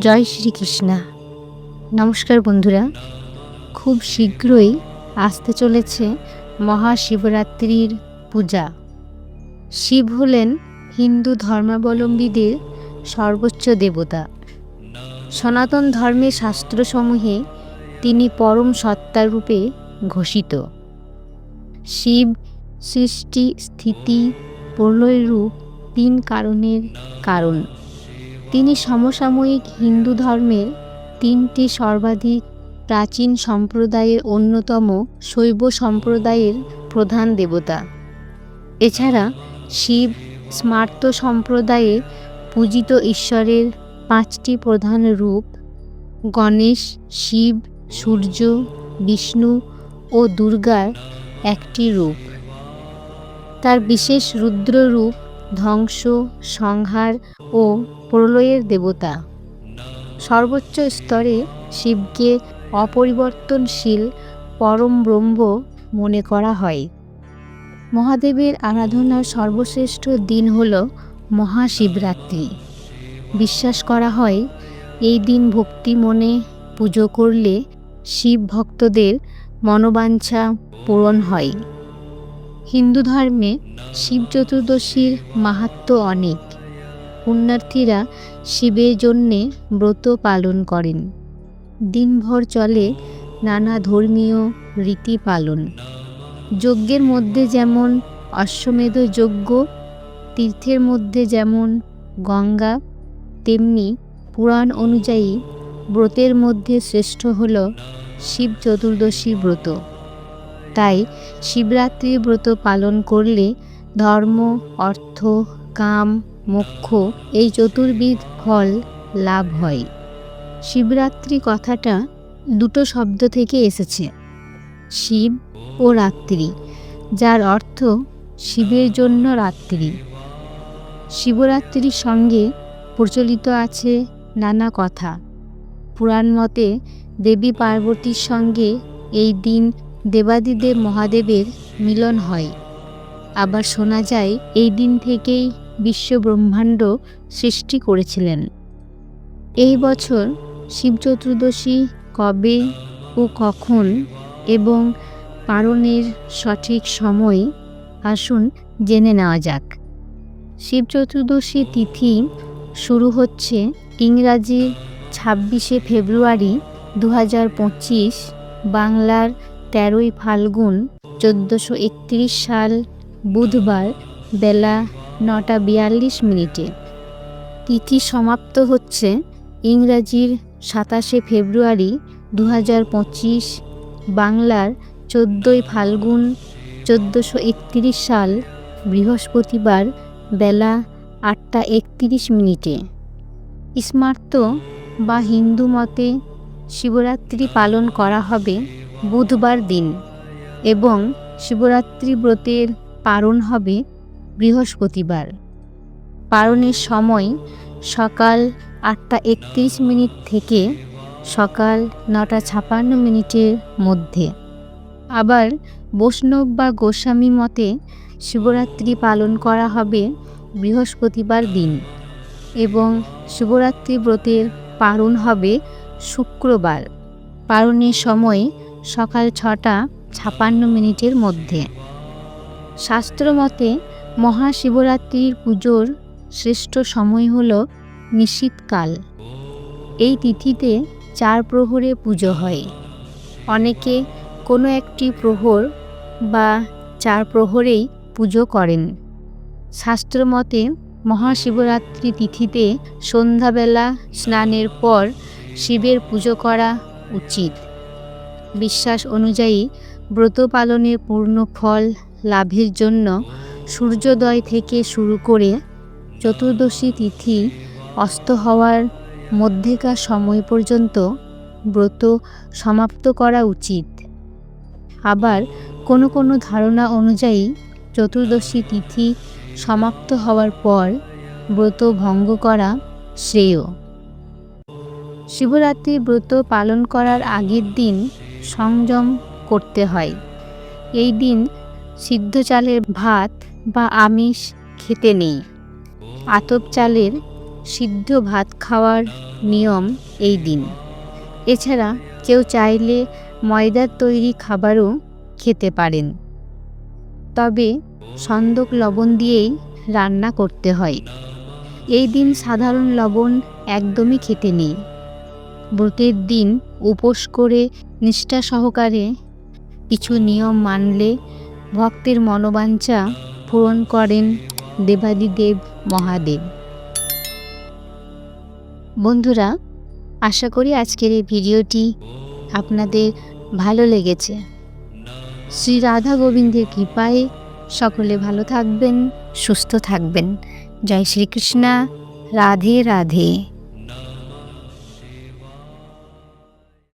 জয় শ্রীকৃষ্ণা। নমস্কার বন্ধুরা, খুব শীঘ্রই আসতে চলেছে মহাশিবরাত্রির পূজা। শিব হলেন হিন্দু ধর্মাবলম্বীদের সর্বোচ্চ দেবতা। সনাতন ধর্মের শাস্ত্রসমূহে তিনি পরম সত্তারূপে ঘোষিত। শিব সৃষ্টি স্থিতি প্রলয় রূপ তিন কারণের কারণ। তিনি সমসাময়িক হিন্দু ধর্মের তিনটি সর্বাধিক প্রাচীন সম্প্রদায়ের অন্যতম শৈব সম্প্রদায়ের প্রধান দেবতা। এছাড়া শিব স্মার্ত সম্প্রদায়ে পূজিত ঈশ্বরের পাঁচটি প্রধান রূপ গণেশ, শিব, সূর্য, বিষ্ণু ও দুর্গার একটি রূপ। তার বিশেষ রুদ্র রূপ ধ্বংস, সংহার ও প্রলয়ের দেবতা। সর্বোচ্চ স্তরে শিবকে অপরিবর্তনশীল পরম ব্রহ্ম মনে করা হয়। মহাদেবের আরাধনার সর্বশ্রেষ্ঠ দিন হল মহাশিবরাত্রি। বিশ্বাস করা হয়, এই দিন ভক্তি মনে পুজো করলে শিব ভক্তদের মনোবাঞ্ছা পূরণ হয়। হিন্দু ধর্মে শিব চতুর্দশীর মাহাত্ম অনেক। পুণ্যার্থীরা শিবের জন্যে ব্রত পালন করেন। দিনভর চলে নানা ধর্মীয় রীতি পালন। যজ্ঞের মধ্যে যেমন অশ্বমেধ যজ্ঞ, তীর্থের মধ্যে যেমন গঙ্গা, তেমনি পুরাণ অনুযায়ী ব্রতের মধ্যে শ্রেষ্ঠ হল শিব চতুর্দশী ব্রত। তাই শিবরাত্রি ব্রত পালন করলে ধর্ম, অর্থ, কাম, মোক্ষ এই চতুর্বিধ ফল লাভ হয়। শিবরাত্রি কথাটা দুটো শব্দ থেকে এসেছে। শিব ও রাত্রি, যার অর্থ শিবের জন্য রাত্রি। শিবরাত্রির সঙ্গে প্রচলিত আছে নানা কথা। পুরাণ মতে দেবী পার্বতীর সঙ্গে এই দিন দেবাদিদেব মহাদেবের মিলন হয়। আবার শোনা যায়, এই দিন থেকেই বিশ্ব ব্রহ্মাণ্ড সৃষ্টি করেছিলেন। এই বছর শিব চতুর্দশী কবে ও কখন এবং পালনের সঠিক সময় আসুন জেনে নেওয়া যাক। শিব চতুর্দশী তিথি শুরু হচ্ছে ইংরাজি ছাব্বিশে ফেব্রুয়ারি দু বাংলার তেরোই ফাল্গুন চোদ্দোশো একত্রিশ সাল বুধবার বেলা নটা বিয়াল্লিশ মিনিটে। তিথি সমাপ্ত হচ্ছে ইংরাজির সাতাশে ফেব্রুয়ারি দু বাংলার চোদ্দোই ফাল্গুন চোদ্দোশো একত্রিশ সাল বৃহস্পতিবার বেলা আটটা একত্রিশ মিনিটে। স্মার্ত বা হিন্দু মতে শিবরাত্রি পালন করা হবে বুধবার দিন এবং শিবরাত্রি ব্রতের পালন হবে বৃহস্পতিবার। পালনের সময় সকাল আটটা একত্রিশ মিনিট থেকে সকাল নটা ছাপান্ন মিনিটের মধ্যে। আবার বৈষ্ণব বা গোস্বামী মতে শিবরাত্রি পালন করা হবে বৃহস্পতিবার দিন এবং শিবরাত্রি ব্রতের পালন হবে শুক্রবার। পালনের সময় সকাল ছটা ছাপান্ন মিনিটের মধ্যে। শাস্ত্রমতে মহাশিবরাত্রির পুজোর শ্রেষ্ঠ সময় হল নিশীতকাল। এই তিথিতে চার প্রহরে পুজো হয়। অনেকে কোনো একটি প্রহর বা চার প্রহরেই পুজো করেন। শাস্ত্রমতে মহাশিবরাত্রি তিথিতে সন্ধ্যাবেলা স্নানের পর শিবের পুজো করা উচিত। বিশ্বাস অনুযায়ী ব্রত পালনের পূর্ণ ফল লাভের জন্য সূর্যোদয় থেকে শুরু করে চতুর্দশী তিথি অস্ত হওয়ার মধ্যেকার সময় পর্যন্ত ব্রত সমাপ্ত করা উচিত। আবার কোনো কোনো ধারণা অনুযায়ী চতুর্দশী তিথি সমাপ্ত হওয়ার পর ব্রত ভঙ্গ করা শ্রেয়। শিবরাত্রি ব্রত পালন করার আগের দিন সংযম করতে হয়। এই দিন সিদ্ধ চালের ভাত বা আমিষ খেতে নেই। আতপ চালের সিদ্ধ ভাত খাওয়ার নিয়ম এই দিন। এছাড়া কেউ চাইলে ময়দার তৈরি খাবারও খেতে পারেন। তবে সন্দক লবণ দিয়েই রান্না করতে হয়। এই দিন সাধারণ লবণ একদমই খেতে নেই। ব্রতের দিন উপোস করে নিষ্ঠা সহকারে কিছু নিয়ম মানলে ভক্তের মনোবাঞ্ছা পূরণ করেন দেবাদিদেব মহাদেব। বন্ধুরা, আশা করি আজকের এই ভিডিওটি আপনাদের ভালো লেগেছে। শ্রী রাধা গোবিন্দের কৃপায় সকলে ভালো থাকবেন, সুস্থ থাকবেন। জয় শ্রীকৃষ্ণা, রাধে রাধে।